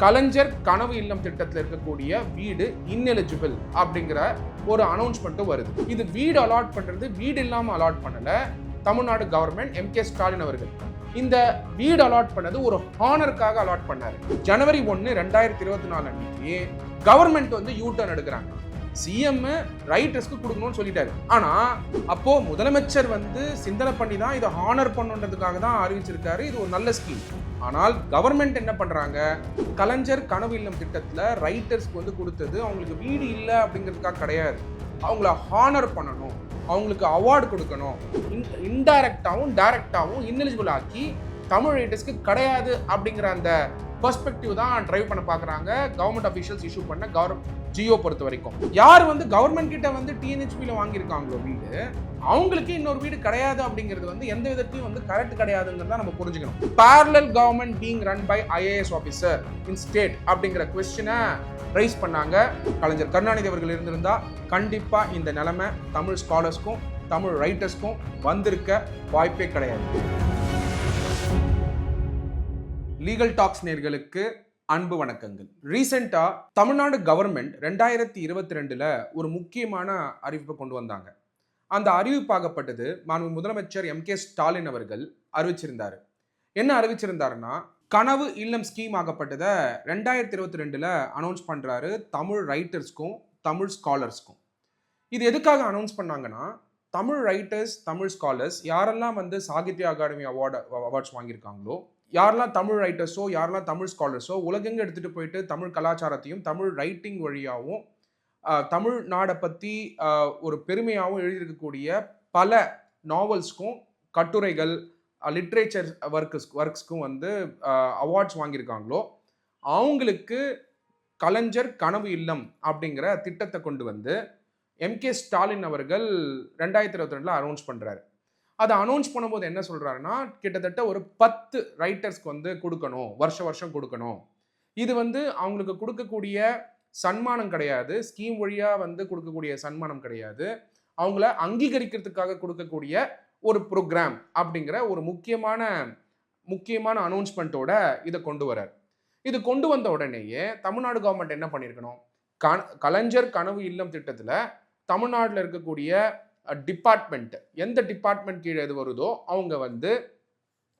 கலைஞர் கனவு இல்லம் திட்டத்தில் இருக்கக்கூடிய வீடு இன்எலிஜிபிள் அப்படிங்கிற ஒரு அனௌன்ஸ்மெண்ட்டும் வருது. இது வீடு அலாட் பண்றது வீடு இல்லாம அலாட் பண்ணல. Tamil Nadu government M K Stalin அவர்கள். இந்த வீடு அலாட் பண்ணது ஒரு ஹானருக்காக அலாட் பண்ணாரு. ஜனவரி ஒன்று ரெண்டாயிரத்தி இருபத்தி நாலு அன்னைக்கு கவர்மெண்ட் வந்து யூ டர்ன் எடுக்கிறாங்க. சிஎம் ரைட்டர்ஸ்க்கு கொடுக்கணும்னு சொல்லிட்டாரு. ஆனா அப்போ முதலமைச்சர் வந்து சிந்தனை பண்ணி தான் இதை ஹானர் பண்ணுன்றதுக்காக தான் அறிவிச்சிருக்காரு. இது ஒரு நல்ல ஸ்கீம் ஆனால் கவர்மெண்ட் என்ன பண்றாங்க? கலைஞர் கனவு இல்லம் திட்டத்துல ரைட்டர்ஸ்க்கு வந்து கொடுத்தது. அவங்களுக்கு வீடு இல்லை அப்படிங்கிறதுக்காக கிடையாது. அவங்கள ஹானர் பண்ணணும். அவங்களுக்கு அவார்டு கொடுக்கணும். இன்டைரக்டாகவும் டைரக்டாகவும் இன்னெலிஜிபிள் ஆக்கி தமிழ் ரைட்டர்ஸ்க்கு கிடையாது அப்படிங்கிற அந்த பர்ஸ்பெக்டிவ் தான் ட்ரைவ் பண்ண பார்க்குறாங்க கவர்மெண்ட் அஃபீஷியல்ஸ் இஷ்யூ பண்ண கவர் ஜியோ பொறுத்த வரைக்கும். யார் வந்து கவர்மெண்ட் கிட்ட வந்து டிஎன்ஹெச்பியில் வாங்கியிருக்காங்களோ வீடு அவங்களுக்கு இன்னொரு வீடு கிடையாது அப்படிங்கிறது வந்து எந்த விதத்தையும் வந்து கரெக்ட் கிடையாதுங்கிறத நம்ம புரிஞ்சுக்கணும். Parallel government being run by IAS officer in state அப்படிங்கிற கொஸ்டினை ரைஸ் பண்ணாங்க. கலைஞர் கருணாநிதி அவர்கள் இருந்திருந்தா கண்டிப்பாக இந்த நிலைமை தமிழ் ஸ்காலர்ஸ்க்கும் தமிழ் ரைட்டர்ஸ்க்கும் வந்திருக்க வாய்ப்பே கிடையாது. லீகல் டாக்ஸ் நேர்களுக்கு அன்பு வணக்கங்கள். ரீசெண்டாக தமிழ்நாடு கவர்மெண்ட் ரெண்டாயிரத்தி இருபத்தி ரெண்டில் ஒரு முக்கியமான அறிவிப்பை கொண்டு வந்தாங்க. அந்த அறிவிப்பாகப்பட்டது மாண்பு முதலமைச்சர் எம் கே ஸ்டாலின் அவர்கள் அறிவிச்சிருந்தார். என்ன அறிவிச்சிருந்தாருன்னா கனவு இல்லம் ஸ்கீம் ஆகப்பட்டதை ரெண்டாயிரத்தி இருபத்தி ரெண்டில் அனௌன்ஸ் பண்ணுறாரு தமிழ் ரைட்டர்ஸ்க்கும் தமிழ் ஸ்காலர்ஸ்க்கும் இது எதுக்காக அனௌன்ஸ் பண்ணாங்கன்னா தமிழ் ரைட்டர்ஸ் தமிழ் ஸ்காலர்ஸ் யாரெல்லாம் வந்து சாகித்ய அகாடமி அவார்டு அவார்ட்ஸ் வாங்கியிருக்காங்களோ யாரெல்லாம் தமிழ் ரைட்டர்ஸோ யாரெல்லாம் தமிழ் ஸ்காலர்ஸோ உலகெங்க எடுத்துகிட்டு போயிட்டு தமிழ் கலாச்சாரத்தையும் தமிழ் ரைட்டிங் வழியாகவும் தமிழ் தமிழ்நாடை பற்றி ஒரு பெருமையாகவும் எழுதியிருக்கக்கூடிய பல நாவல்ஸ்க்கும் கட்டுரைகள் லிட்ரேச்சர் ஒர்க்ஸ் ஒர்க்ஸ்க்கும் வந்து அவார்ட்ஸ் வாங்கியிருக்காங்களோ அவங்களுக்கு கலைஞர் கனவு இல்லம் அப்படிங்கிற திட்டத்தை கொண்டு வந்து எம்கே ஸ்டாலின் அவர்கள் ரெண்டாயிரத்தி இருபத்தி ரெண்டில் அனௌன்ஸ் பண்ணுறாரு அதை அனௌன்ஸ் பண்ணும்போது என்ன சொல்கிறாருன்னா கிட்டத்தட்ட ஒரு பத்து ரைட்டர்ஸ்க்கு வந்து கொடுக்கணும். வருஷ வருஷம் கொடுக்கணும். இது வந்து அவங்களுக்கு கொடுக்கக்கூடிய சன்மானம் கிடையாது. ஸ்கீம் வழியாக வந்து கொடுக்கக்கூடிய சன்மானம் கிடையாது. அவங்கள அங்கீகரிக்கிறதுக்காக கொடுக்கக்கூடிய ஒரு ப்ரோக்ராம் அப்படிங்கிற ஒரு முக்கியமான முக்கியமான அனௌன்ஸ்மெண்ட்டோட இதை கொண்டு வரார் இது கொண்டு வந்த உடனேயே தமிழ்நாடு கவர்மெண்ட் என்ன பண்ணியிருக்கணும்? க கலைஞர் கனவு இல்லம் திட்டத்தில் தமிழ்நாட்டில் இருக்கக்கூடிய டிபார்ட்மெண்ட் எந்த டிபார்ட்மெண்ட் கீழே இது வருதோ அவங்க வந்து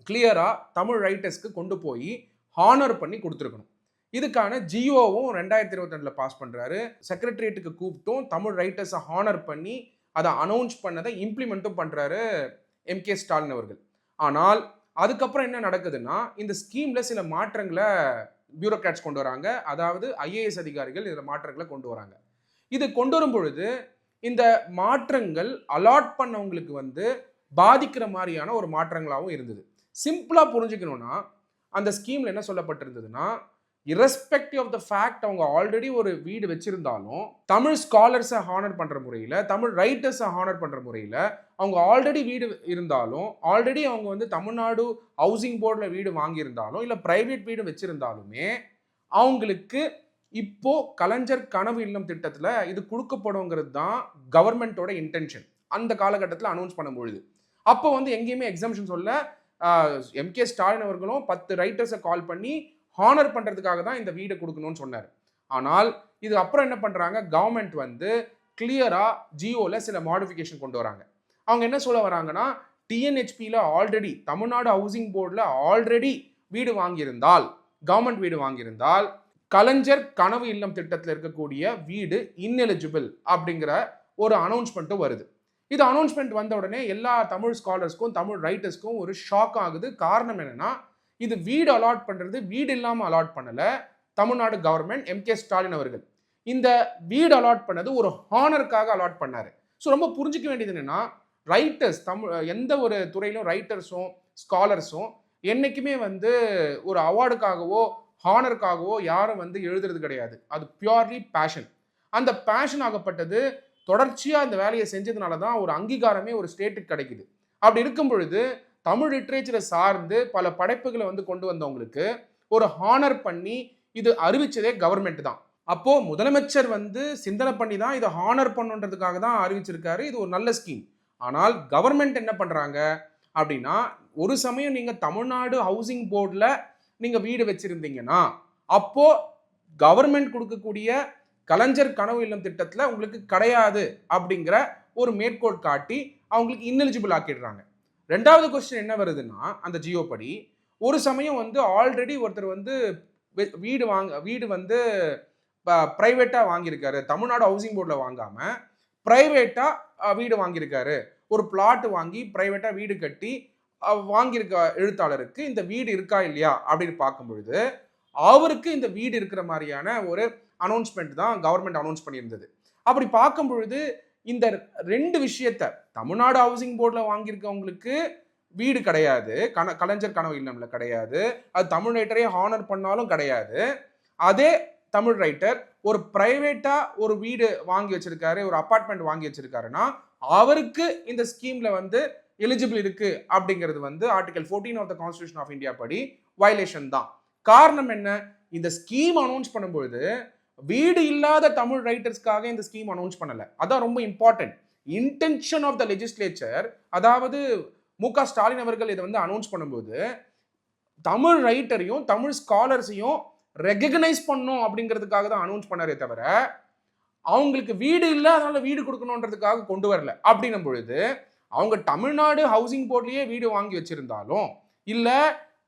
கிளியராக தமிழ் ரைட்டர்ஸ்க்கு கொண்டு போய் ஹானர் பண்ணி கொடுத்துருக்கணும். இதுக்கான ஜியோவும் ரெண்டாயிரத்தி இருபத்தி ரெண்டில் பாஸ் பண்ணுறாரு செக்ரட்டரியேட்டுக்கு கூப்பிட்டும் தமிழ் ரைட்டர்ஸை ஹானர் பண்ணி அதை அனௌன்ஸ் பண்ணதை இம்ப்ளிமெண்ட்டும் பண்ணுறாரு எம்கே ஸ்டாலின் அவர்கள். ஆனால் அதுக்கப்புறம் என்ன நடக்குதுன்னா இந்த ஸ்கீமில் சில மாற்றங்களை பியூரோக்ராட்ஸ் கொண்டு வராங்க. அதாவது ஐஏஎஸ் அதிகாரிகள் இதில் மாற்றங்களை கொண்டு வராங்க. இது கொண்டு வரும் பொழுது இந்த மாற்றங்கள் அலாட் பண்ணவங்களுக்கு வந்து பாதிக்கிற மாதிரியான ஒரு மாற்றங்களாகவும் இருந்தது. சிம்பிளாக புரிஞ்சுக்கணும்னா அந்த ஸ்கீமில் என்ன சொல்லப்பட்டிருந்ததுன்னா இரஸ்பெக்டிவ் ஆஃப் த ஃபேக்ட் அவங்க ஆல்ரெடி ஒரு வீடு வச்சுருந்தாலும் தமிழ் ஸ்காலர்ஸை ஹானர் பண்ணுற முறையில் தமிழ் ரைட்டர்ஸை ஹானர் பண்ணுற முறையில் அவங்க ஆல்ரெடி வீடு இருந்தாலும் ஆல்ரெடி அவங்க வந்து தமிழ்நாடு ஹவுசிங் போர்டில் வீடு வாங்கியிருந்தாலும் இல்லை ப்ரைவேட் வீடு வச்சுருந்தாலுமே அவங்களுக்கு இப்போ கலைஞர் கனவு இல்லம் திட்டத்தில் இது கொடுக்கப்படுங்கிறது தான் கவர்மெண்ட்டோட இன்டென்ஷன் அந்த காலகட்டத்தில் அனௌன்ஸ் பண்ணும்பொழுது. அப்போ வந்து எங்கேயுமே எக்ஸாம்ஷன் சொல்ல எம்கே ஸ்டாலின் அவர்களும் பத்து ரைட்டர்ஸை கால் பண்ணி ஹானர் பண்ணுறதுக்காக தான் இந்த வீடை கொடுக்கணும்னு சொன்னார். ஆனால் இது அப்புறம் என்ன பண்ணுறாங்க கவர்மெண்ட் வந்து கிளியராக ஜியோவில் சில மாடிஃபிகேஷன் கொண்டு வராங்க. அவங்க என்ன சொல்ல வராங்கன்னா டிஎன்ஹெச்பியில் ஆல்ரெடி தமிழ்நாடு ஹவுசிங் போர்டில் ஆல்ரெடி வீடு வாங்கியிருந்தால் கவர்மெண்ட் வீடு வாங்கியிருந்தால் கலைஞர் கனவு இல்லம் திட்டத்தில் இருக்கக்கூடிய வீடு இன்எலிஜிபிள் அப்படிங்கிற ஒரு அனௌன்ஸ்மெண்ட்டும் வருது. இது அனௌன்ஸ்மெண்ட் வந்த உடனே எல்லா தமிழ் ஸ்காலர்ஸ்க்கும் தமிழ் ரைட்டர்ஸ்க்கும் ஒரு ஷாக் ஆகுது. காரணம் என்னென்னா இது வீடு அலாட் பண்ணுறது வீடு இல்லாமல் அலாட் பண்ணல Tamil Nadu government M K Stalin அவர்கள். இந்த வீடு அலாட் பண்ணது ஒரு ஹானருக்காக அலாட் பண்ணார். ஸோ ரொம்ப புரிஞ்சுக்க வேண்டியது என்னென்னா ரைட்டர்ஸ் தமிழ் எந்த ஒரு துறையிலும் ரைட்டர்ஸும் ஸ்காலர்ஸும் என்றைக்குமே வந்து ஒரு அவார்டுக்காகவோ ஹானருக்காகவோ யாரும் வந்து எழுதுறது கிடையாது. அது பியூர்லி பேஷன் அந்த பேஷன் ஆகப்பட்டது தொடர்ச்சியாக அந்த வேலையை செஞ்சதுனால தான் ஒரு அங்கீகாரமே ஒரு ஸ்டேட்டுக்கு கிடைக்குது. அப்படி இருக்கும் பொழுது தமிழ் லிட்ரேச்சரை சார்ந்து பல படைப்புகளை வந்து கொண்டு வந்தவங்களுக்கு ஒரு ஹானர் பண்ணி இது அறிவிச்சதே கவர்மெண்ட் தான். அப்போ முதலமைச்சர் வந்து சிந்தனை பண்ணி தான் இதை ஹானர் பண்ணுன்றதுக்காக தான் அறிவிச்சிருக்காரு. இது ஒரு நல்ல ஸ்கீம் ஆனால் கவர்மெண்ட் என்ன பண்ணுறாங்க அப்படின்னா ஒரு சமயம் நீங்கள் தமிழ்நாடு ஹவுசிங் போர்டில் நீங்கள் வீடு வச்சுருந்தீங்கன்னா அப்போது கவர்மெண்ட் கொடுக்கக்கூடிய கலைஞர் கனவு இல்லம் திட்டத்தில் உங்களுக்கு கிடையாது அப்படிங்கிற ஒரு மேற்கோள் காட்டி அவங்களுக்கு இன்னெலிஜிபிள் ஆக்கிடுறாங்க. ரெண்டாவது கொஸ்டின் என்ன வருதுன்னா அந்த ஜியோ படி ஒரு சமயம் வந்து ஆல்ரெடி ஒருத்தர் வந்து வீடு வாங்க வீடு வந்து ப்ரைவேட்டாக வாங்கியிருக்காரு. தமிழ்நாடு ஹவுசிங் போர்டில் வாங்காமல் ப்ரைவேட்டாக வீடு வாங்கியிருக்காரு. ஒரு பிளாட் வாங்கி ப்ரைவேட்டாக வீடு கட்டி வாங்கியிருக்க எழுத்தாளருக்கு இந்த வீடு இருக்கா இல்லையா அப்படின்னு பார்க்கும் பொழுது அவருக்கு இந்த வீடு இருக்கிற மாதிரியான ஒரு அனௌன்ஸ்மெண்ட் தான் கவர்மெண்ட் அனௌன்ஸ் பண்ணியிருந்தது. அப்படி பார்க்கும் பொழுது இந்த ரெண்டு விஷயத்த தமிழ்நாடு ஹவுசிங் போர்டில் வாங்கியிருக்கவங்களுக்கு வீடு கிடையாது கன கலைஞர் கனவு இல்லம்ல கிடையாது அது தமிழ் ரைட்டரே ஹானர் பண்ணாலும் கிடையாது. அதே தமிழ் ரைட்டர் ஒரு ப்ரைவேட்டாக ஒரு வீடு வாங்கி வச்சிருக்காரு ஒரு அபார்ட்மெண்ட் வாங்கி வச்சிருக்காருன்னா அவருக்கு இந்த ஸ்கீமில் வந்து எலிஜிபிள் இருக்கு அப்படிங்கிறது வந்து article 14 of the constitution of India படி வயலேஷன் தான். காரணம் என்ன? இந்த ஸ்கீம் அனௌன்ஸ் பண்ணும்பொழுது வீடு இல்லாத தமிழ் ரைட்டர்ஸ்க்காக இந்த ஸ்கீம் அனௌன்ஸ் பண்ணலை. அதான் ரொம்ப important intention of the legislature அதாவது மு க ஸ்டாலின் அவர்கள் இதை வந்து அனௌன்ஸ் பண்ணும்போது தமிழ் ரைட்டரையும் தமிழ் ஸ்காலர்ஸையும் ரெகக்னைஸ் பண்ணும் அப்படிங்கிறதுக்காக தான் அனௌன்ஸ் பண்ணாரே தவிர அவங்களுக்கு வீடு இல்லை அதனால வீடு கொடுக்கணுன்றதுக்காக கொண்டு வரல. அப்படின்னும் பொழுது அவங்க தமிழ்நாடு ஹவுசிங் போர்ட்லேயே வீடு வாங்கி வச்சிருந்தாலும் இல்லை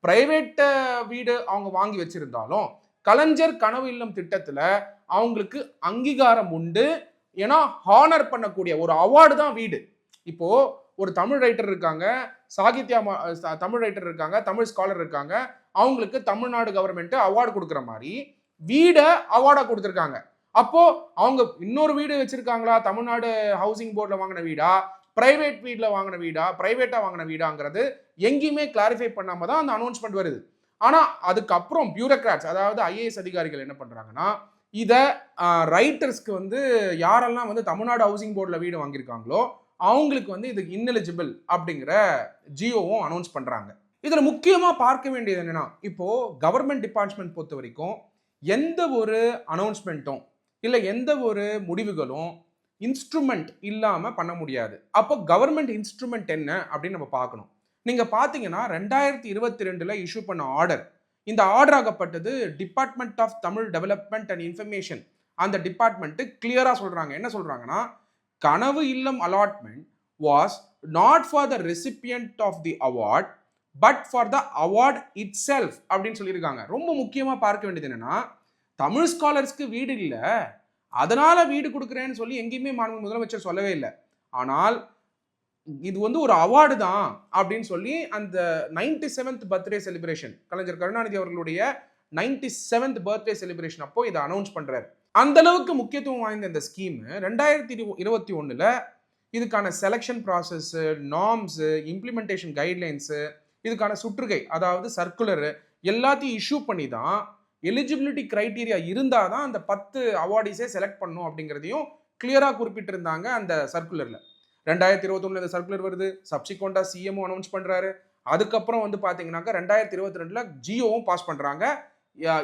பிரைவேட் வீடு அவங்க வாங்கி வச்சிருந்தாலும் கலைஞர் கனவு இல்லம் திட்டத்தில் அவங்களுக்கு அங்கீகாரம் உண்டு. ஏன்னா ஹானர் பண்ணக்கூடிய ஒரு அவார்டு தான் வீடு. இப்போது ஒரு தமிழ் ரைட்டர் இருக்காங்க சாகித்யா மா- தமிழ் ரைட்டர் இருக்காங்க தமிழ் ஸ்காலர் இருக்காங்க அவங்களுக்கு தமிழ்நாடு கவர்மெண்ட் அவார்டு கொடுக்குற மாதிரி வீடை அவார்டாக கொடுத்துருக்காங்க. அப்போ அவங்க இன்னொரு வீடு வச்சிருக்காங்களா? தமிழ்நாடு ஹவுசிங் போர்டில் வாங்கின வீடா? பிரைவேட் வீட்டில் வாங்கின வீடா ப்ரைவேட்டாக வாங்கின வீடாங்கிறது எங்கேயுமே கிளாரிஃபை பண்ணாமல் தான் அந்த அனௌன்ஸ்மெண்ட் வருது. ஆனால் அதுக்கப்புறம் பியூரோக்ராட்ஸ் அதாவது ஐஏஎஸ் அதிகாரிகள் என்ன பண்ணுறாங்கன்னா இதை ரைட்டர்ஸ்க்கு வந்து யாரெல்லாம் வந்து தமிழ்நாடு ஹவுசிங் போர்டில் வீடு வாங்கியிருக்காங்களோ அவங்களுக்கு வந்து இது இன்னெலிஜிபிள் அப்படிங்கிற ஜியோவும் அனௌன்ஸ் பண்ணுறாங்க இதில் முக்கியமாக பார்க்க வேண்டியது என்னென்னா இப்போ கவர்மெண்ட் டிபார்ட்மெண்ட் பொறுத்த வரைக்கும் எந்த ஒரு அனௌன்ஸ்மெண்ட்டும் இல்லை எந்த ஒரு முடிவுகளும் இன்ஸ்ட்ருமெண்ட் இல்லாமல் பண்ண முடியாது. அப்போ கவர்மெண்ட் இன்ஸ்ட்ருமெண்ட் என்ன அப்படின்னு நம்ம பார்க்கணும். நீங்கள் பார்த்தீங்கன்னா ரெண்டாயிரத்தி இருபத்தி ரெண்டில் இஷ்யூ பண்ண ஆர்டர் இந்த order ஆகப்பட்டது department of Tamil development and information அந்த டிபார்ட்மெண்ட்டு கிளியராக சொல்கிறாங்க என்ன சொல்கிறாங்கன்னா Kanavu Illam allotment was not for the recipient of the award but for the award itself அப்படின்னு சொல்லியிருக்காங்க. ரொம்ப முக்கியமாக பார்க்க வேண்டியது என்னென்னா தமிழ் ஸ்காலர்ஸ்க்கு வீடு இல்லை. அதனால் வீடு கொடுக்குறேன்னு சொல்லி எங்கேயுமே மாண்பு முதலமைச்சர் சொல்லவே இல்லை. ஆனால் இது வந்து ஒரு அவார்டு தான் அப்படின்னு சொல்லி அந்த ninety seventh birthday celebration Kalaignar Karunanidhi அவர்களுடைய நைன்டி செவன்த் பர்த்டே செலிப்ரேஷன் அப்போ இதை அனௌன்ஸ் பண்ணுறாரு அந்த அளவுக்கு முக்கியத்துவம் வாய்ந்த இந்த ஸ்கீம் ரெண்டாயிரத்தி இருபத்தி ஒன்றில் இதுக்கான selection process norms implementation guidelines இதுக்கான சுற்றுகை அதாவது சர்க்குலரு எல்லாத்தையும் இஷ்யூ பண்ணி தான் எலிஜிபிலிட்டி கிரைட்டீரியா இருந்தால் தான் அந்த பத்து அவார்டிஸே செலக்ட் பண்ணும் அப்படிங்கிறதையும் கிளியராக குறிப்பிட்டிருந்தாங்க அந்த சர்க்குலரில் ரெண்டாயிரத்தி இருபத்தொன்னுல இந்த சர்க்குலர் வருது சப்சிக்வெண்ட்டாக சிஎம்ஓ அனௌன்ஸ் பண்ணுறாரு அதுக்கப்புறம் வந்து பார்த்தீங்கன்னாக்கா ரெண்டாயிரத்தி இருபத்தி ரெண்டில் ஜியோவும் பாஸ் பண்ணுறாங்க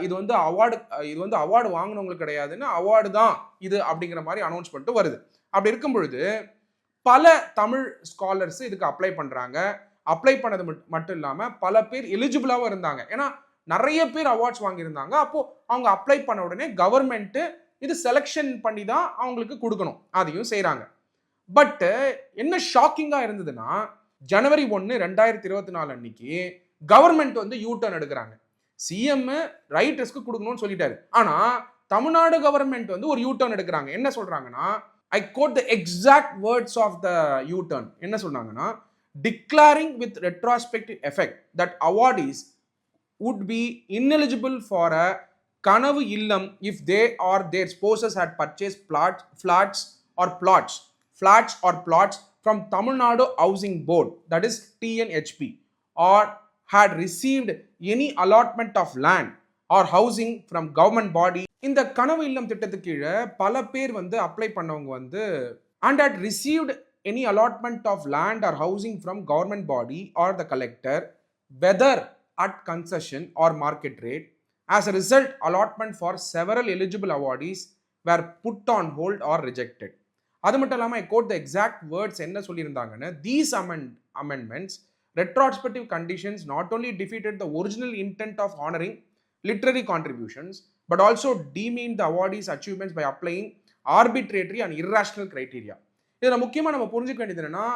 இது வந்து அவார்டு இது வந்து அவார்டு வாங்கினவங்களுக்கு கிடையாதுன்னு அவார்டு தான் இது அப்படிங்கிற மாதிரி அனௌன்ஸ் பண்ணிட்டு வருது. அப்படி இருக்கும் பொழுது பல தமிழ் ஸ்காலர்ஸ் இதுக்கு அப்ளை பண்ணுறாங்க அப்ளை பண்ணது மட்டும் இல்லாமல் பல பேர் எலிஜிபிளாகவும் இருந்தாங்க. ஏன்னா நிறைய பேர் அவார்ட்ஸ் வாங்கியிருந்தாங்க. அப்போது அவங்க அப்ளை பண்ண உடனே கவர்மெண்ட்டு இது செலெக்ஷன் பண்ணி தான் அவங்களுக்கு கொடுக்கணும். அதையும் செய்கிறாங்க பட்டு என்ன ஷாக்கிங்காக இருந்ததுன்னா ஜனவரி ஒன்று ரெண்டாயிரத்தி இருபத்தி நாலு அன்னைக்கு கவர்மெண்ட் வந்து யூ டர்ன் எடுக்கிறாங்க சிஎம் ரைட்டர்ஸ்க்கு கொடுக்கணும்னு சொல்லிட்டாரு. ஆனால் தமிழ்நாடு கவர்மெண்ட் வந்து ஒரு யூ டர்ன் எடுக்கிறாங்க. என்ன சொல்கிறாங்கன்னா I quote the exact words of the U turn என்ன சொன்னாங்கன்னா declaring with retrospective effect that award is would be ineligible for a கனவு இல்லம் if they or their spouses had purchased plots, flats or plots, flats or plots from Tamil Nadu Housing Board, that is TNHP, or had received any allotment of land or housing from government body. இந்த கனவு இல்லம் திட்டத்துக்கு கீழே பல பேர் வந்து apply பண்ணவங்க வந்து and had received any allotment of land or housing from government body or the collector, whether at concession or market rate. As a result, allotment for several eligible awardees were put on hold or rejected. அது மட்டும் இல்லாமல் I quote the exact words என்ன சொல்லியிருந்தாங்கன்னு these amend amendments retrospective conditions not only defeated the original intent of honouring literary contributions but also demean the awardees achievements by applying arbitrary and irrational criteria இதில் முக்கியமாக நம்ம புரிஞ்சுக்க வேண்டியது என்னன்னா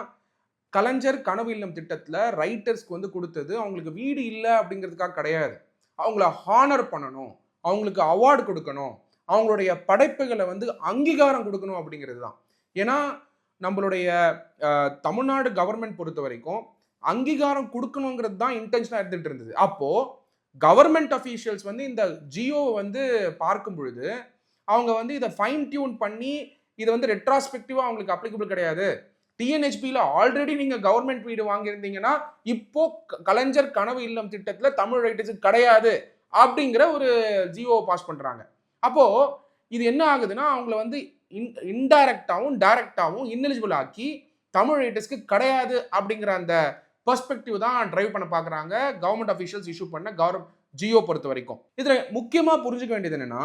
கலைஞர் கனவு இல்லம் திட்டத்தில் ரைட்டர்ஸ்க்கு வந்து கொடுத்தது அவங்களுக்கு வீடு இல்லை அப்படிங்கிறதுக்காக கிடையாது. அவங்கள ஹானர் பண்ணணும் அவங்களுக்கு அவார்டு கொடுக்கணும் அவங்களுடைய படைப்புகளை வந்து அங்கீகாரம் கொடுக்கணும் அப்படிங்கிறது தான். ஏன்னா நம்மளுடைய தமிழ்நாடு கவர்மெண்ட் பொறுத்த வரைக்கும் அங்கீகாரம் கொடுக்கணுங்கிறது தான் இன்டென்ஷனாக எடுத்துகிட்டு இருந்தது. அப்போது கவர்மெண்ட் அஃபீஷியல்ஸ் வந்து இந்த ஜியோ வந்து பார்க்கும் பொழுது அவங்க வந்து இதை ஃபைன் டியூன் பண்ணி இது வந்து ரெட்ராஸ்பெக்டிவாக அவங்களுக்கு அப்ளிகபிள் கிடையாது. டிஎன்ஹெச்பியில் ஆல்ரெடி நீங்கள் கவர்மெண்ட் வீடு வாங்கியிருந்தீங்கன்னா இப்போ க- கலைஞர் கனவு இல்லம் திட்டத்தில் தமிழ் ரைட்டர்ஸுக்கு கிடையாது அப்படிங்கிற ஒரு ஜியோவை பாஸ் பண்ணுறாங்க அப்போது இது என்ன ஆகுதுன்னா அவங்கள வந்து இன் இன்டைரக்டாகவும் டைரக்டாகவும் இன்னெலிஜிபிள் ஆக்கி தமிழ் ரைட்டர்ஸ்க்கு கிடையாது அப்படிங்கிற அந்த பெர்ஸ்பெக்டிவ் தான் ட்ரைவ் பண்ண பார்க்குறாங்க கவர்மெண்ட் அஃபீஷியல்ஸ் இஷ்யூ பண்ண கவர்மெண்ட் ஜியோ பொறுத்த வரைக்கும். இதில் முக்கியமாக புரிஞ்சுக்க வேண்டியது என்னென்னா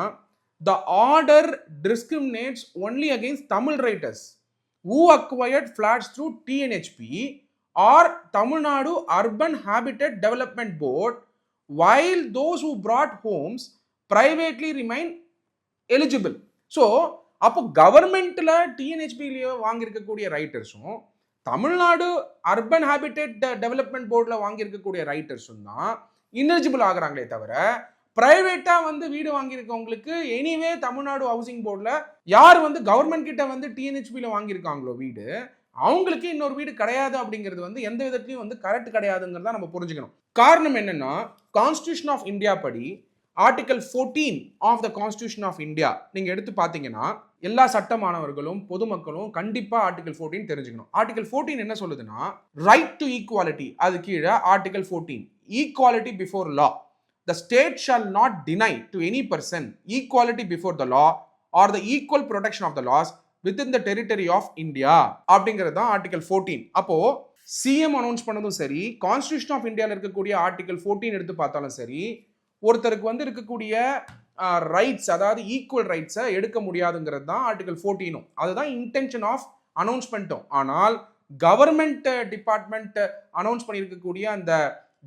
the order discriminates only against Tamil writers who acquired flats through TNHP or Tamil Nadu Urban Habitat Development Board, while those who brought homes privately remain eligible. So அப்போ கவர்மெண்ட்டில் டிஎன்ஹெச்பிலேயோ வாங்கியிருக்கக்கூடிய ரைட்டர்ஸும் தமிழ்நாடு அர்பன் ஹேபிடேட் டெவலப்மெண்ட் போர்டில் வாங்கியிருக்கக்கூடிய ரைட்டர்ஸும் தான் ineligible ஆகுறாங்களே தவிர ப்ரைவேட்டாக வந்து வீடு வாங்கியிருக்கவங்களுக்கு எனிவே தமிழ்நாடு ஹவுசிங் போர்டில் யார் வந்து கவர்மெண்ட் கிட்ட வந்து டிஎன்ஹெச்பியில் வாங்கியிருக்காங்களோ வீடு அவங்களுக்கு இன்னொரு வீடு கிடையாது அப்படிங்கிறது வந்து எந்த விதத்துலையும் வந்து கரெக்ட் கிடையாதுங்கிறத நம்ம புரிஞ்சுக்கணும். காரணம் என்னென்னா கான்ஸ்டியூஷன் ஆஃப் இந்தியா படி article 14 of the constitution of India நீங்கள் எடுத்து பார்த்தீங்கன்னா எல்லா சட்ட மாணவர்களும் பொதுமக்களும் கண்டிப்பாக ஆர்டிகல் 14 தெரிஞ்சுக்கணும். ஆர்டிகல் 14 என்ன சொல்லுதுன்னா ரைட் டு ஈக்குவாலிட்டி அது கீழே article 14 equality before law the state shall not deny to any person equality before the law or the equal protection of the laws within the territory of India அப்படிங்கிறது தான் article 14 அப்போ CM announce பண்ணதும் சரி constitution of இந்தியாவில் இருக்கக்கூடிய article 14 எடுத்து பார்த்தாலும் சரி ஒருத்தருக்கு வந்து இருக்கக்கூடிய ரைட்ஸ் அதாவது ஈக்குவல் ரைட்ஸை எடுக்க முடியாதுங்கிறது தான் ஆர்டிகல் 14 அதுதான் இன்டென்ஷன் ஆஃப் அனௌன்ஸ்மெண்ட்டும் ஆனால் கவர்மெண்ட் டிபார்ட்மெண்ட் அனௌன்ஸ் பண்ணியிருக்கக்கூடிய அந்த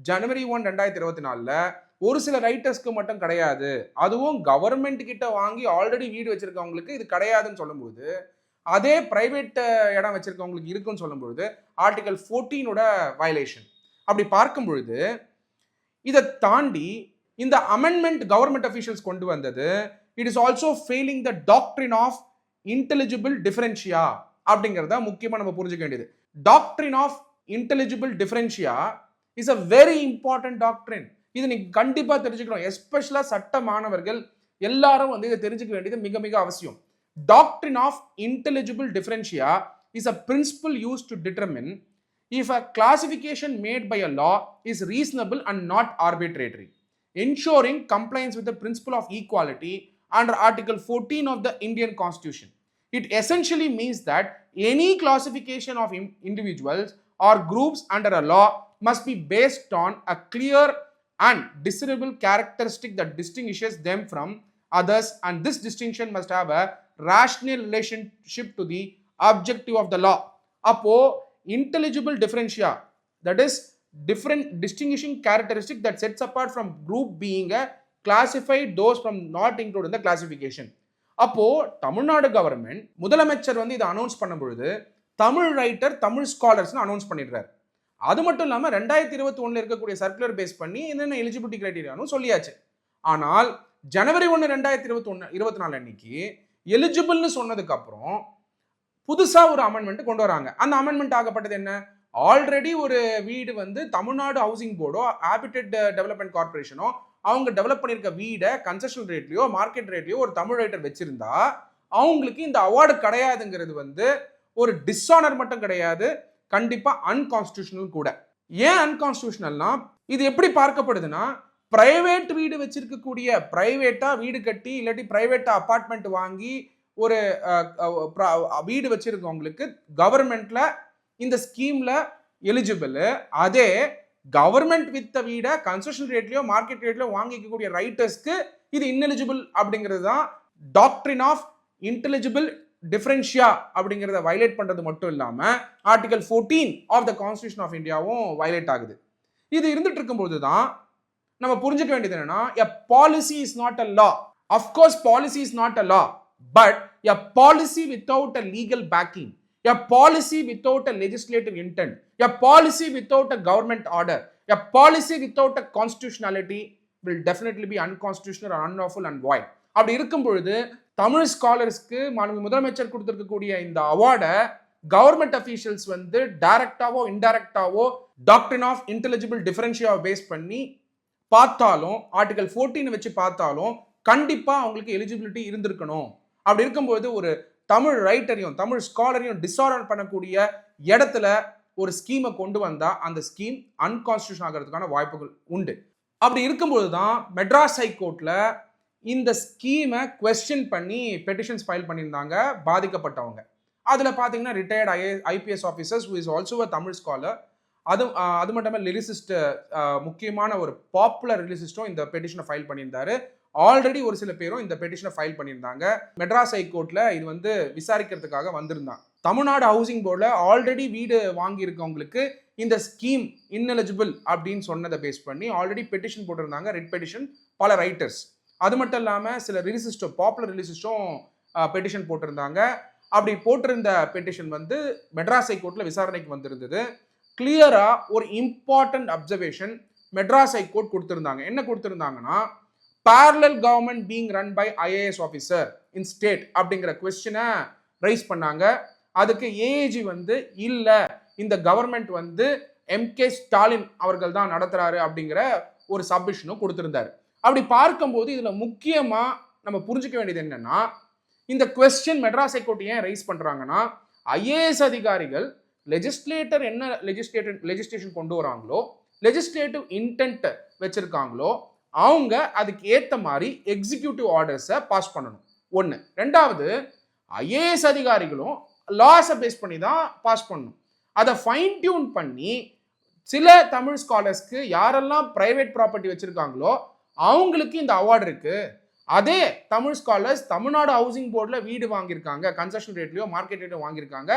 ஜனவரி ஒன் ரெண்டாயிரத்தி இருபத்தி நாலில் ஒரு சில ரைட்டர்ஸ்க்கு மட்டும் கிடையாது. அதுவும் கவர்மெண்ட் கிட்ட வாங்கி ஆல்ரெடி வீடு வச்சிருக்கவங்களுக்கு இது கிடையாதுன்னு சொல்லும்போது அதே பிரைவேட் இடம் வச்சிருக்கவங்களுக்கு இருக்குன்னு சொல்லும்பொழுது ஆர்டிகல் ஃபோர்டீனோட வயலேஷன் அப்படி பார்க்கும் பொழுது இதை தாண்டி இந்த அமெண்ட்மெண்ட் கவர்மெண்ட் அஃபீஷியல்ஸ் கொண்டு வந்தது it is also failing the doctrine of intelligible differentia அப்படிங்கிறத முக்கியமாக நம்ம புரிஞ்சுக்க வேண்டியது. Doctrine of intelligible differentia is a very important doctrine இது நீங்கள் கண்டிப்பாக தெரிஞ்சுக்கணும் எஸ்பெஷலாக சட்ட மாணவர்கள் எல்லாரும் வந்து இதை தெரிஞ்சுக்க வேண்டியது மிக மிக அவசியம் doctrine of intelligible differentia is a principle use to determine if a classification made by a law is reasonable and not arbitrary ensuring compliance with the principle of equality under Article fourteen of the Indian constitution It essentially means that any classification of individuals or groups under a law must be based on a clear and discernible characteristic that distinguishes them from others, and this distinction must have a rational relationship to the objective of the law. அப்போ intelligible differentia, that is different distinguishing characteristic that sets apart from group being a classified those from not included in the classification. அப்போ Tamil Nadu government முதலமைச்சர் வந்து இதை announce பண்ணும் பொழுது Tamil writer Tamil ஸ்காலர்ஸ்னு announce பண்ணிடுறாரு அது மட்டும் இல்லாமல் ரெண்டாயிரத்தி இருபத்தி ஒன்றில் இருக்கக்கூடிய சர்க்குலர் பேஸ் பண்ணி என்னென்ன எலிஜிபிலிட்டி கிரைட்டீரியானும் சொல்லியாச்சு. ஆனால் ஜனவரி ஒன்று ரெண்டாயிரத்தி இருபத்தி ஒன்று இருபத்தி நாலு அன்னைக்கு எலிஜிபிள்னு சொன்னதுக்கப்புறம் புதுசாக ஒரு அமெண்ட்மெண்ட் கொண்டு வராங்க. அந்த அமெண்ட்மெண்ட் ஆகப்பட்டது என்ன? ஆல்ரெடி ஒரு வீடு வந்து தமிழ்நாடு ஹவுசிங் போர்டோ ஹேபிட்டட் டெவலப்மெண்ட் கார்பரேஷனோ அவங்க டெவலப் பண்ணியிருக்க வீடை கன்செஷன் ரேட்லையோ மார்க்கெட் ரேட்லையோ ஒரு தமிழ் ரைட்டர் வச்சிருந்தா அவங்களுக்கு இந்த அவார்டு கிடையாதுங்கிறது வந்து ஒரு டிஸ்ஆனர் மட்டும் கிடையாது. கண்டிப்பாக அன்கான்ஸ்டியூஷனல் கூட. ஏன் அன்கான்ஸ்டியூஷனல்னா இது எப்படி பார்க்கப்படுதுன்னா பிரைவேட் வீடு வச்சிருக்கக்கூடிய ப்ரைவேட்டாக வீடு கட்டி இல்லாட்டி ப்ரைவேட்டாக அப்பார்ட்மெண்ட் வாங்கி ஒரு வீடு வச்சிருக்கவங்களுக்கு கவர்மெண்ட்ல இந்த ஸ்கீம்ல எலிஜிபிள் அதே கவர்மெண்ட் வித்த வீடை கன்ஸ்ட்ரக்ஷன் ரேட்லயோ மார்க்கெட் ரேட்லயோ வாங்கிக்கக்கூடிய ரைட்டர்ஸ்க்கு இது இன்எலிஜிபிள் அப்படிங்கிறது தான் டாக்ட்ரின் ஆஃப் இன்டெலிஜிபிள் டிஃபரன்ஷியா அப்படிங்கிறத வயலேட் பண்ணுறது மட்டும் இல்லாமல் article 14 of the constitution of இந்தியாவும் வயலேட் ஆகுது. இது இருந்துட்டு இருக்கும்போது தான் நம்ம புரிஞ்சுக்க வேண்டியது என்னன்னா a policy is not a law of course policy is not a law but a policy without a legal backing a policy without a legislative intent a policy without a government order a policy without a constitutionality will definitely be unconstitutional unlawful and void அப்படி இருக்கும் பொழுது தமிழ் ஸ்காலர்ஸ்க்கு மாநில முதலமைச்சர் கொடுத்துருக்கக்கூடிய இந்த அவார்டை government officials வந்து டைரக்டாவோ இன்டைரக்டாவோ டாக்டரின் of intelligible டிஃபரன்ஷியாவை base பண்ணி பார்த்தாலும் ஆர்டிகல் 14 வச்சு பார்த்தாலும் கண்டிப்பாக அவங்களுக்கு எலிஜிபிலிட்டி இருந்திருக்கணும். அப்படி இருக்கும்போது ஒரு தமிழ் ரைட்டரையும் தமிழ் ஸ்காலரையும் டிஸார்டர் பண்ணக்கூடிய இடத்துல ஒரு ஸ்கீமை கொண்டு வந்தால் அந்த ஸ்கீம் அன்கான்ஸ்டியூஷன் ஆகிறதுக்கான வாய்ப்புகள் உண்டு. அப்படி இருக்கும்போது தான் மெட்ராஸ் ஹைகோர்ட்டில் இந்த ஸ்கீமை கொஸ்டின் பண்ணி பெட்டிஷன்ஸ் ஃபைல் பண்ணியிருந்தாங்க பாதிக்கப்பட்டவங்க. அதில் பார்த்தீங்கன்னா retired IA IPS officers who is also a Tamil scholar அது அது மட்டும் இல்லாமல் லிரிசிஸ்ட் முக்கியமான ஒரு பாப்புலர் லிரிசிஸ்டும் இந்த பெட்டிஷனை ஃபைல் பண்ணியிருந்தாரு. ஆல்ரெடி ஒரு சில பேரும் இந்த பெட்டிஷனை ஃபைல் பண்ணியிருந்தாங்க. மெட்ராஸ் ஹைகோர்ட்டில் இது வந்து விசாரிக்கிறதுக்காக வந்திருந்தாங்க தமிழ்நாடு ஹவுசிங் போர்டில் ஆல்ரெடி வீடு வாங்கியிருக்கவங்களுக்கு இந்த ஸ்கீம் இன்னெலிஜிபிள் அப்படின்னு சொன்னதை பேஸ் பண்ணி ஆல்ரெடி பெட்டிஷன் போட்டிருந்தாங்க ரெட் பெட்டிஷன் பல ரைட்டர்ஸ் அது மட்டும் இல்லாமல் சில ரிலீசிஸ்டும் பாப்புலர் ரிலீசிஸ்டும் பெட்டிஷன் போட்டிருந்தாங்க. அப்படி போட்டிருந்த பெட்டிஷன் வந்து மெட்ராஸ் ஹைகோர்ட்டில் விசாரணைக்கு வந்திருந்தது. கிளியராக ஒரு இம்பார்ட்டன்ட் அப்சர்வேஷன் மெட்ராஸ் ஹைகோர்ட் கொடுத்துருந்தாங்க. என்ன கொடுத்துருந்தாங்கன்னா parallel government being run by IAS officer in state அப்படிங்கிற கொஸ்டினை ரைஸ் பண்ணாங்க. அதுக்கு ஏஏஜி வந்து இல்லை இந்த கவர்மெண்ட் வந்து எம்கே ஸ்டாலின் அவர்கள் தான் நடத்துகிறாரு அப்படிங்கிற ஒரு சப்மிஷனும் கொடுத்துருந்தாரு. அப்படி பார்க்கும்போது இதில் முக்கியமாக நம்ம புரிஞ்சுக்க வேண்டியது என்னென்னா இந்த கொஸ்டின் மெட்ராஸ் ஹைகோர்ட் ஏன் ரைஸ் பண்ணுறாங்கன்னா ஐஏஎஸ் அதிகாரிகள் லெஜிஸ்லேட்டர் என்ன லெஜிஸ்லேட்டர் லெஜிஸ்லேஷன் கொண்டு வராங்களோ லெஜிஸ்லேட்டிவ் இன்டென்ட் வச்சுருக்காங்களோ அவங்க அதுக்கு ஏற்ற மாதிரி எக்ஸிக்யூட்டிவ் ஆர்டர்ஸை பாஸ் பண்ணணும். ஒன்று ரெண்டாவது ஐஏஎஸ் அதிகாரிகளும் லாஸை பேஸ் பண்ணி தான் பாஸ் பண்ணணும். அதை ஃபைன் டியூன் பண்ணி சில தமிழ் ஸ்காலர்ஸ்க்கு யாரெல்லாம் ப்ரைவேட் ப்ராப்பர்ட்டி வச்சுருக்காங்களோ அவங்களுக்கு இந்த அவார்டு இருக்கு. அதே தமிழ் ஸ்காலர்ஸ் தமிழ்நாடு ஹவுசிங் போர்டில் வீடு வாங்கியிருக்காங்க கன்செஷன் ரேட்லயோ மார்க்கெட் ரேட்லையோ வாங்கியிருக்காங்க.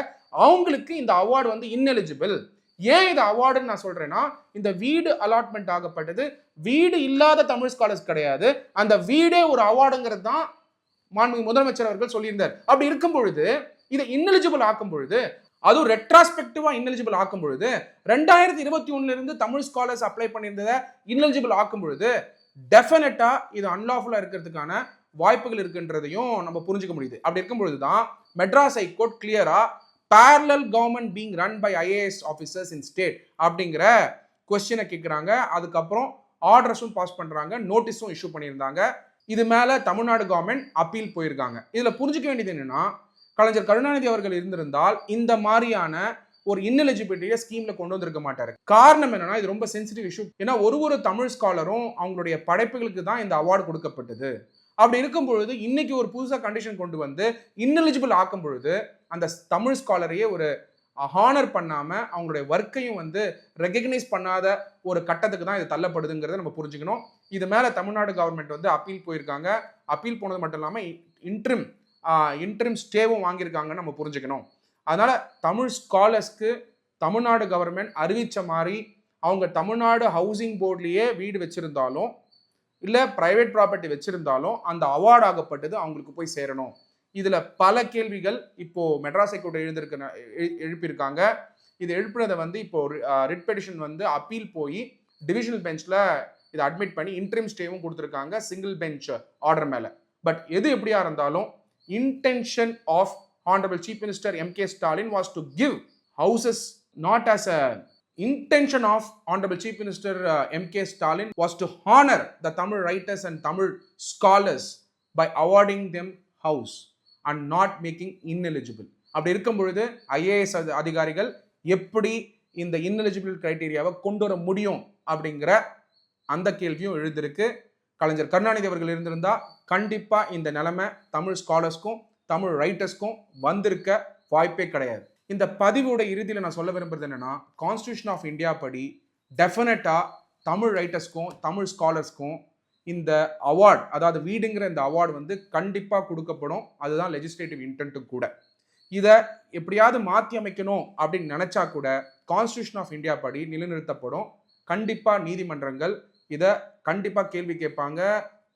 அவங்களுக்கு இந்த அவார்டு வந்து இன்எலிஜிபிள் ஏன் இது அவார்டுன்னு நான் சொல்கிறேன்னா இந்த வீடு அலாட்மெண்ட் ஆகப்பட்டது. வீடு இல்லாத தமிழ் ஸ்காலர்ஸ் கிடையாது. அந்த வீடே ஒரு அவார்டுங்கிறது தான் மாண்புமிகு முதலமைச்சர் அவர்கள் சொல்லியிருந்தார். அப்படி இருக்கும் பொழுது இதை ineligible ஆக்கும் பொழுது அதுவும் ரெட்ராஸ்பெக்டிவாக ineligible ஆக்கும் பொழுது ரெண்டாயிரத்தி இருபத்தி ஒன்றுலேருந்து தமிழ் ஸ்காலர்ஸ் அப்ளை பண்ணியிருந்ததை ineligible ஆக்கும் பொழுது டெஃபினட்டாக இது அன்லாஃபுல்லாக இருக்கிறதுக்கான வாய்ப்புகள் இருக்குன்றதையும் நம்ம புரிஞ்சுக்க முடியுது. அப்படி இருக்கும் பொழுது தான் மெட்ராஸ் ஹைகோர்ட் கிளியராக parallel government being run by IAS officers in state அப்படிங்கிற கொஸ்டினை கேட்குறாங்க அதுக்கப்புறம் ஆர்டர்ஸும் பாஸ் பண்ணுறாங்க நோட்டீஸும் இஷ்யூ பண்ணியிருந்தாங்க. இது மேலே தமிழ்நாடு கவர்மெண்ட் அப்பீல் போயிருக்காங்க. இதில் புரிஞ்சுக்க வேண்டியது என்னென்னா கலைஞர் கருணாநிதி அவர்கள் இருந்திருந்தால் இந்த மாதிரியான ஒரு இன்னெலிஜிபிலிட்டியை ஸ்கீம்ல கொண்டு வந்திருக்க மாட்டாரு. காரணம் என்னன்னா இது ரொம்ப சென்சிட்டிவ் இஷ்யூ ஏன்னா ஒரு ஒரு தமிழ் ஸ்காலரும் அவங்களுடைய படைப்புகளுக்கு தான் இந்த அவார்டு கொடுக்கப்பட்டது. அப்படி இருக்கும் பொழுது இன்னைக்கு ஒரு புதுசாக கண்டிஷன் கொண்டு வந்து இன்னெலிஜிபிள் ஆக்கும் பொழுது அந்த தமிழ் ஸ்காலரையே ஒரு ஹானர் பண்ணாம அவங்களுடைய ஒர்க்கையும் வந்து ரெகக்னைஸ் பண்ணாத ஒரு கட்டத்துக்கு தான் இது தள்ளப்படுதுங்கிறத நம்ம புரிஞ்சுக்கணும். இது மேல தமிழ்நாடு கவர்மெண்ட் வந்து அப்பீல் போயிருக்காங்க. அப்பீல் போனது மட்டும் இல்லாமல் இன்ட்ரிம் இன்ட்ரிம் ஸ்டேவும் வாங்கியிருக்காங்கன்னு நம்ம புரிஞ்சுக்கணும். அதனால தமிழ் ஸ்காலர்ஸ்க்கு தமிழ்நாடு கவர்மெண்ட் அறிவித்த மாதிரி அவங்க தமிழ்நாடு ஹவுசிங் போர்ட்லேயே வீடு வச்சுருந்தாலும் இல்லை ப்ரைவேட் ப்ராப்பர்ட்டி வச்சுருந்தாலும் அந்த அவார்ட் ஆகப்பட்டது அவங்களுக்கு போய் சேரணும். இதில் பல கேள்விகள் இப்போது மெட்ராஸ் ஹைகோர்ட் எழுந்திருக்க எழு- எழுப்பியிருக்காங்க. இது எழுப்பினதை வந்து இப்போது ரிட் பெடிஷன் வந்து அப்பீல் போய் டிவிஷனல் பெஞ்சில் இதை அட்மிட் பண்ணி இன்ட்ரீம் ஸ்டேவும் கொடுத்துருக்காங்க சிங்கிள் பெஞ்ச் ஆர்டர் மேலே. பட் எது எப்படியா இருந்தாலும் intention of honourable chief minister M K Stalin was to give houses not as a intention of honorable chief minister uh, mk stalin was to honor the tamil writers and tamil scholars by awarding them house and not making ineligible. அப்படி இருக்கும் பொழுது IAS அதிகாரிகள் எப்படி இந்த ineligible கிரைட்டீரியாவை கொண்டு வர முடியும் அப்படிங்கிற அந்த கேள்வியும் எழுதிருக்கு கலைஞர் கருணாநிதி அவர்கள் இருந்திருந்தா கண்டிப்பாக இந்த நிலைமை தமிழ் ஸ்காலர்ஸ்க்கும் தமிழ் ரைட்டர்ஸ்க்கும் வந்திருக்க வாய்ப்பே கிடையாது. இந்த பதிவோட இறுதியில் நான் சொல்ல விரும்புறது என்னன்னா கான்ஸ்டியூஷன் ஆஃப் இந்தியா படி டெஃபினட்டாக தமிழ் ரைட்டர்ஸ்க்கும் தமிழ் ஸ்காலர்ஸ்க்கும் இந்த அவார்ட் அதாவது வீடுங்கிற இந்த அவார்டு வந்து கண்டிப்பாக கொடுக்கப்படும். அதுதான் லெஜிஸ்லேட்டிவ் இன்டென்ட்டும் கூட. இதை எப்படியாவது மாற்றி அமைக்கணும் அப்படின்னு நினச்சா கூட கான்ஸ்டியூஷன் ஆஃப் இந்தியா படி நிலைநிறுத்தப்படும். கண்டிப்பாக நீதிமன்றங்கள் இதை கண்டிப்பாக கேள்வி கேட்பாங்க.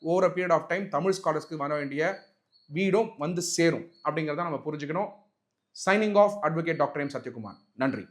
Over period of time Tamil ஸ்காலர்ஸ்க்கு வர வேண்டிய வீடும் வந்து சேரும். அப்படிங்கிறத நம்ம புரிஞ்சுக்கணும். Signing off advocate doctor M Sathyakumar. நன்றி.